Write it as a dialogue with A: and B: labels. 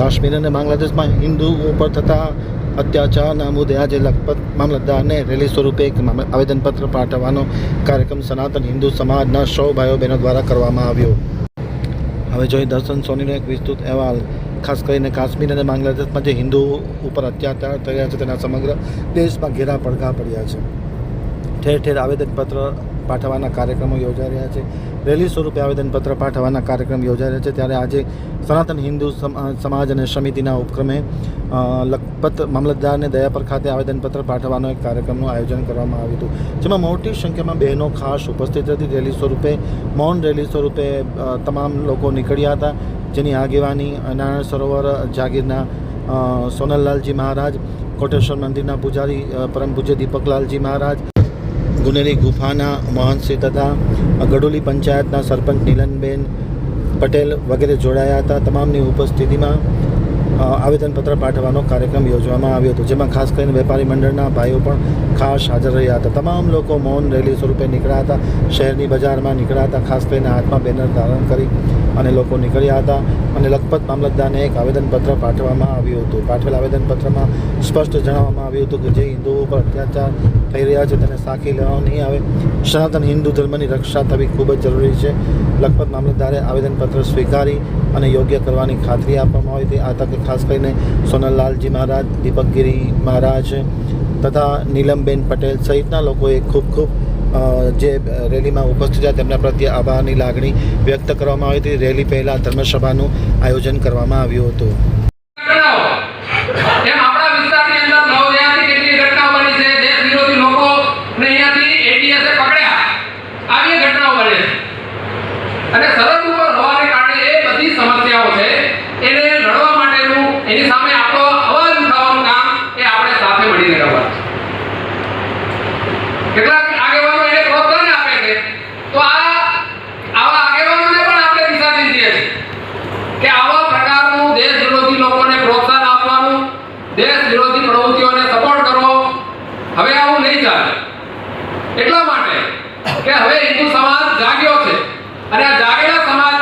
A: કાશ્મીર અને બાંગ્લાદેશમાં હિન્દુ ઉપર થતા અત્યાચારના મુદ્દે આજે લખપત મામલતદારને રેલી સ્વરૂપે એક આવેદનપત્ર પાઠવવાનો કાર્યક્રમ સનાતન હિન્દુ સમાજના સૌ ભાઈઓ બહેનો દ્વારા કરવામાં આવ્યો. હવે જોઈ દર્શન સોનીનો એક વિસ્તૃત અહેવાલ. ખાસ કરીને કાશ્મીર અને બાંગ્લાદેશમાં જે હિન્દુ ઉપર અત્યાચાર રહ્યા છે તેના સમગ્ર દેશમાં ઘેરા પડઘા પડ્યા છે. ઠેર ઠેર આવેદનપત્ર પાઠવવાના કાર્યક્રમો યોજાઈ રહ્યા છે. રેલી સ્વરૂપે આવેદનપત્ર પાઠવવાના કાર્યક્રમ યોજાઈ રહ્યા છે. ત્યારે આજે સનાતન હિન્દુ સમા- સમાજ અને સમિતિના ઉપક્રમે લખપત મામલતદારને દયાપર ખાતે આવેદનપત્ર પાઠવવાનો એક કાર્યક્રમનું આયોજન કરવામાં આવ્યું હતું. જેમાં મોટી સંખ્યામાં બહેનો ખાસ ઉપસ્થિત હતી. રેલી સ્વરૂપે, મૌન રેલી સ્વરૂપે તમામ લોકો નીકળ્યા હતા. જેની આગેવાની નારાયણ સરોવર જાગીરના સોનલલાલજી મહારાજ, કોટેશ્વર મંદિરના પૂજારી પરમ પૂજ્ય દીપકલાલજી મહારાજ ગુનેરી ગુફાના મહંતશ્રી તથા ગઢોલી પંચાયતના સરપંચ નીલનબેન પટેલ વગેરે જોડાયા હતા. તમામની ઉપસ્થિતિમાં આવેદનપત્ર પાઠવવાનો કાર્યક્રમ યોજવામાં આવ્યો હતો, જેમાં ખાસ કરીને વેપારી મંડળના ભાઈઓ પણ ખાસ હાજર રહ્યા હતા. તમામ લોકો મૌન રેલી સ્વરૂપે નીકળ્યા હતા, શહેરની બજારમાં નીકળ્યા હતા, ખાસ કરીને હાથમાં બેનર ધારણ કરી અને લોકો નીકળ્યા હતા અને લખપત મામલતદારને એક આવેદનપત્ર પાઠવવામાં આવ્યું હતું. પાઠવેલ આવેદનપત્રમાં સ્પષ્ટ જણાવવામાં આવ્યું હતું કે જે હિન્દુઓ પર અત્યાચાર થઈ રહ્યા છે તેને સાખી લેવામાં નહીં આવે. સનાતન હિન્દુ ધર્મની રક્ષા થવી ખૂબ જ જરૂરી છે. લખપત મામલતદારે આવેદનપત્ર સ્વીકારી અને યોગ્ય કરવાની ખાતરી આપવામાં આવી હતી. આ તકે ખાસ કરીને સોનલલાલજી મહારાજ, દીપકગીરી મહારાજ તથા નીલમબેન પટેલ સહિતના લોકોએ ખૂબ ખૂબ જે રેલીમાં ઉપસ્થિત હતા તેમના પ્રત્યે આભારની લાગણી વ્યક્ત કરવામાં આવી હતી. રેલી પહેલાં ધર્મસભાનું આયોજન કરવામાં આવ્યું હતું.
B: કેટલાક આગેવાનો છે. તો આ આવા આગેવાનોને પણ આપણે દિશા દીધી છીએ કે આવા પ્રકારનું દેશ વિરોધી લોકોને પ્રોત્સાહન આપવાનું, દેશ વિરોધી પ્રવૃત્તિઓને સપોર્ટ કરવો, હવે આવું નહીં ચાલે. એટલા માટે કે હવે હિન્દુ સમાજ જાગ્યો છે અને આ જાગેલા આ